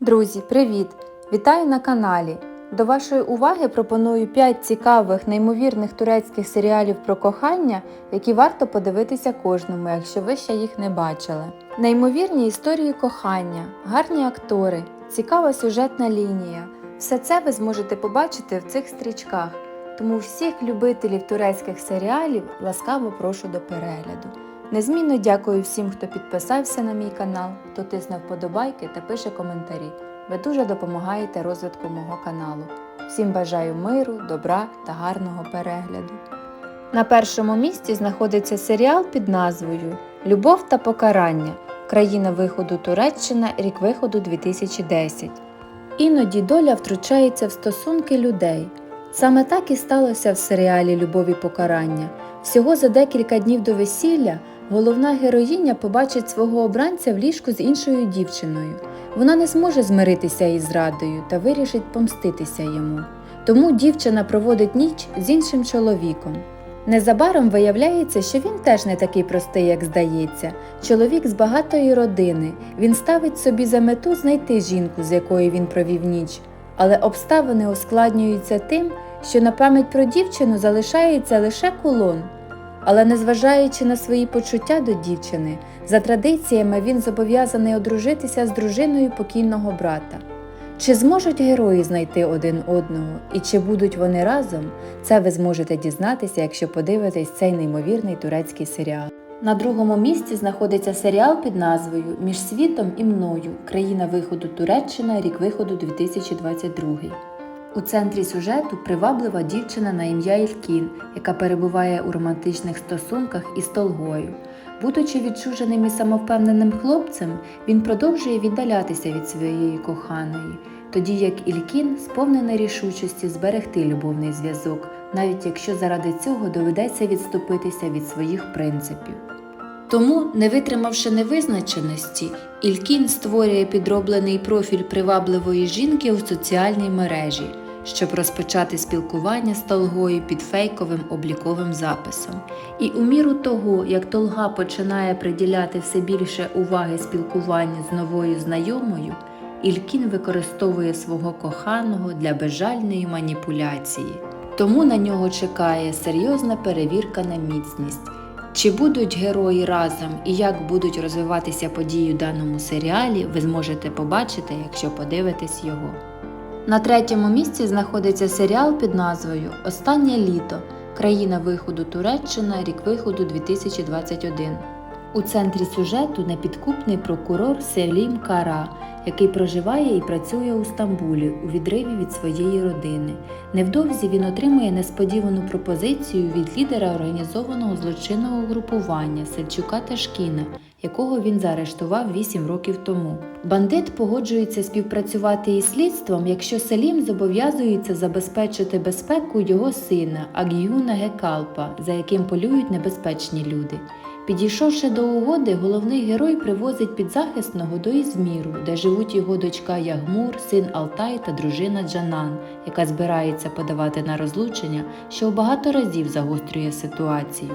Друзі, привіт! Вітаю на каналі! До вашої уваги пропоную 5 цікавих, неймовірних турецьких серіалів про кохання, які варто подивитися кожному, якщо ви ще їх не бачили. Неймовірні історії кохання, гарні актори, цікава сюжетна лінія. Все це ви зможете побачити в цих стрічках. Тому всіх любителів турецьких серіалів ласкаво прошу до перегляду. Незмінно дякую всім, хто підписався на мій канал, хто тисне вподобайки та пише коментарі. Ви дуже допомагаєте розвитку мого каналу. Всім бажаю миру, добра та гарного перегляду. На першому місці знаходиться серіал під назвою Любов та покарання. Країна виходу Туреччина, рік виходу 2010. Іноді доля втручається в стосунки людей. Саме так і сталося в серіалі Любов і покарання. Всього за декілька днів до весілля головна героїня побачить свого обранця в ліжку з іншою дівчиною. Вона не зможе змиритися із зрадою та вирішить помститися йому. Тому дівчина проводить ніч з іншим чоловіком. Незабаром виявляється, що він теж не такий простий, як здається. Чоловік з багатої родини. Він ставить собі за мету знайти жінку, з якою він провів ніч. Але обставини ускладнюються тим, що на пам'ять про дівчину залишається лише кулон. Але незважаючи на свої почуття до дівчини, за традиціями він зобов'язаний одружитися з дружиною покійного брата. Чи зможуть герої знайти один одного і чи будуть вони разом, це ви зможете дізнатися, якщо подивитесь цей неймовірний турецький серіал. На другому місці знаходиться серіал під назвою Між світом і мною. Країна виходу Туреччина, рік виходу 2022. У центрі сюжету приваблива дівчина на ім'я Ількін, яка перебуває у романтичних стосунках із Толгою. Будучи відчуженим і самовпевненим хлопцем, він продовжує віддалятися від своєї коханої, тоді як Ількін сповнена рішучості зберегти любовний зв'язок, навіть якщо заради цього доведеться відступитися від своїх принципів. Тому, не витримавши невизначеності, Ількін створює підроблений профіль привабливої жінки у соціальній мережі, щоб розпочати спілкування з Толгою під фейковим обліковим записом. І у міру того, як Толга починає приділяти все більше уваги спілкуванню з новою знайомою, Ількін використовує свого коханого для безжальної маніпуляції. Тому на нього чекає серйозна перевірка на міцність. Чи будуть герої разом і як будуть розвиватися події у даному серіалі, ви зможете побачити, якщо подивитесь його. На третьому місці знаходиться серіал під назвою Останнє літо. Країна виходу Туреччина, рік виходу 2021. У центрі сюжету непідкупний прокурор Селім Кара, який проживає і працює у Стамбулі у відриві від своєї родини. Невдовзі він отримує несподівану пропозицію від лідера організованого злочинного групування Сельчука Ташкіна, якого він заарештував 8 років тому. Бандит погоджується співпрацювати із слідством, якщо Селім зобов'язується забезпечити безпеку його сина Агіюна Гекалпа, за яким полюють небезпечні люди. Підійшовши до угоди, головний герой привозить підзахисного до Ізміру, де живуть його дочка Ягмур, син Алтай та дружина Джанан, яка збирається подавати на розлучення, що багато разів загострює ситуацію.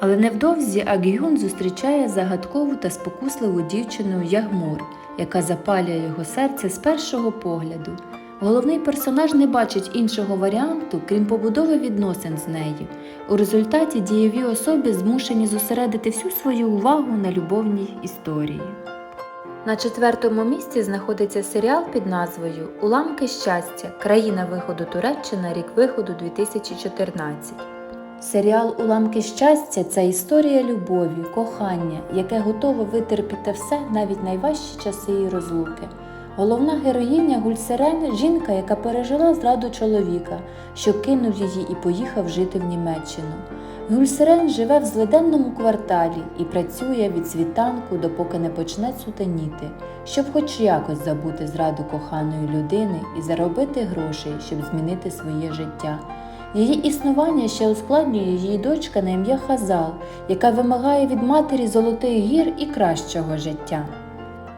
Але невдовзі Агюн зустрічає загадкову та спокусливу дівчину Ягмур, яка запалює його серце з першого погляду. Головний персонаж не бачить іншого варіанту, крім побудови відносин з нею. У результаті дієві особи змушені зосередити всю свою увагу на любовній історії. На четвертому місці знаходиться серіал під назвою Уламки щастя. Країна виходу Туреччина, рік виходу 2014. Серіал Уламки щастя це історія любові, кохання, яке готове витерпіти все, навіть найважчі часи і розлуки. Головна героїня Гульсерен жінка, яка пережила зраду чоловіка, що кинув її і поїхав жити в Німеччину. Гульсерен живе в злиденному кварталі і працює від світанку, допоки не почне сутеніти, щоб хоч якось забути зраду коханої людини і заробити грошей, щоб змінити своє життя. Її існування ще ускладнює її дочка на ім'я Хазал, яка вимагає від матері золотих гір і кращого життя.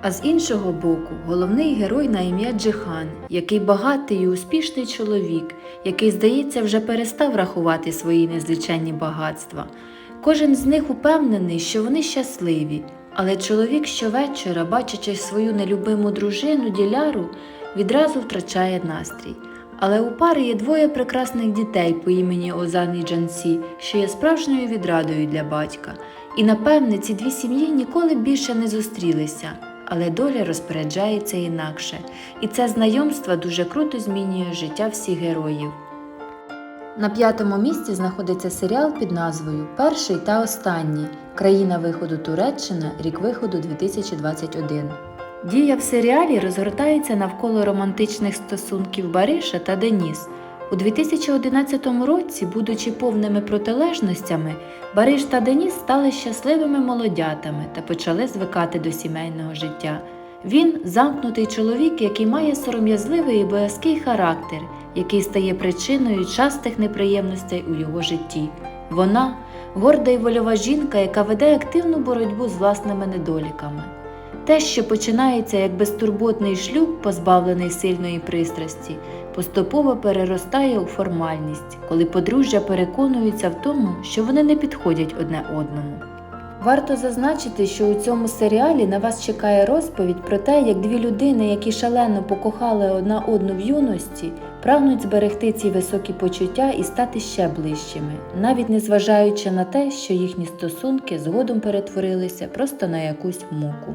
А з іншого боку, головний герой на ім'я Джихан, який багатий і успішний чоловік, який, здається, вже перестав рахувати свої незліченні багатства. Кожен з них упевнений, що вони щасливі, Але чоловік щовечора, бачачи свою нелюбиму дружину діляру, відразу втрачає настрій. Але у пари є двоє прекрасних дітей по імені Озан і Джансі, що є справжньою відрадою для батька. І напевне ці дві сім'ї ніколи більше не зустрілися, але доля розпоряджається інакше, і це знайомство дуже круто змінює життя всіх героїв. На п'ятому місці знаходиться серіал під назвою Перший та останній країна виходу Туреччина, рік виходу 2021. Дія в серіалі розгортається навколо романтичних стосунків Бариша та Деніс. У 2011 році, будучи повними протилежностями, Бариш та Деніс стали щасливими молодятами та почали звикати до сімейного життя. Він замкнутий чоловік, який має сором'язливий і боязкий характер, який стає причиною частих неприємностей у його житті. Вона горда й вольова жінка, яка веде активну боротьбу з власними недоліками. Те, що починається як безтурботний шлюб, позбавлений сильної пристрасті, поступово переростає у формальність, коли подружжя переконуються в тому, що вони не підходять одне одному. Варто зазначити, що у цьому серіалі на вас чекає розповідь про те, як дві людини, які шалено покохали одна одну в юності, прагнуть зберегти ці високі почуття і стати ще ближчими, навіть незважаючи на те, що їхні стосунки згодом перетворилися просто на якусь муку.